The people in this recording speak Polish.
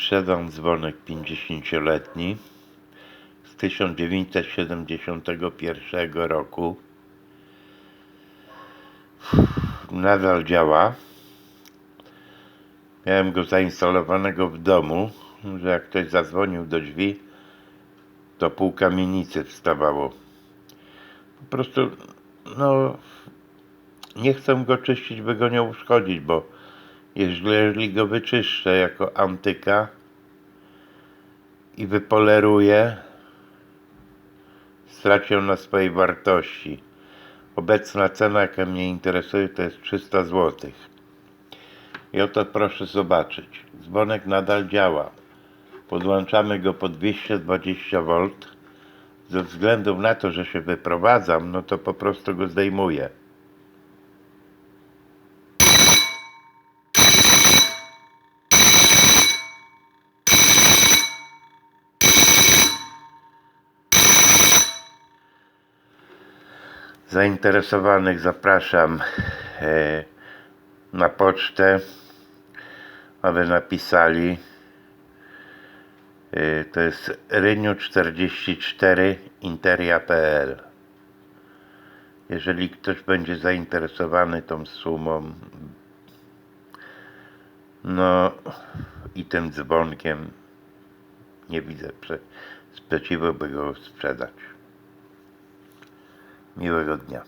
Sprzedam dzwonek 50-letni z 1971 roku. Nadal działa. Miałem go zainstalowanego w domu, że jak ktoś zadzwonił do drzwi, to pół kamienicy wstawało. Po prostu, no, nie chcę go czyścić, by go nie uszkodzić, bo jeżeli go wyczyszczę jako antyka i wypoleruję, straci on na swojej wartości. Obecna cena, jaka mnie interesuje, to jest 300 zł. I oto proszę zobaczyć. Dzwonek nadal działa. Podłączamy go po 220 V. Ze względu na to, że się wyprowadzam, no to po prostu go zdejmuję. Zainteresowanych zapraszam e, na pocztę, aby napisali. E, to jest ryniu44 interia.pl. Jeżeli ktoś będzie zainteresowany tą sumą, no i tym dzwonkiem, nie widzę prze- sprzeciwu, by go sprzedać. Мирного дня!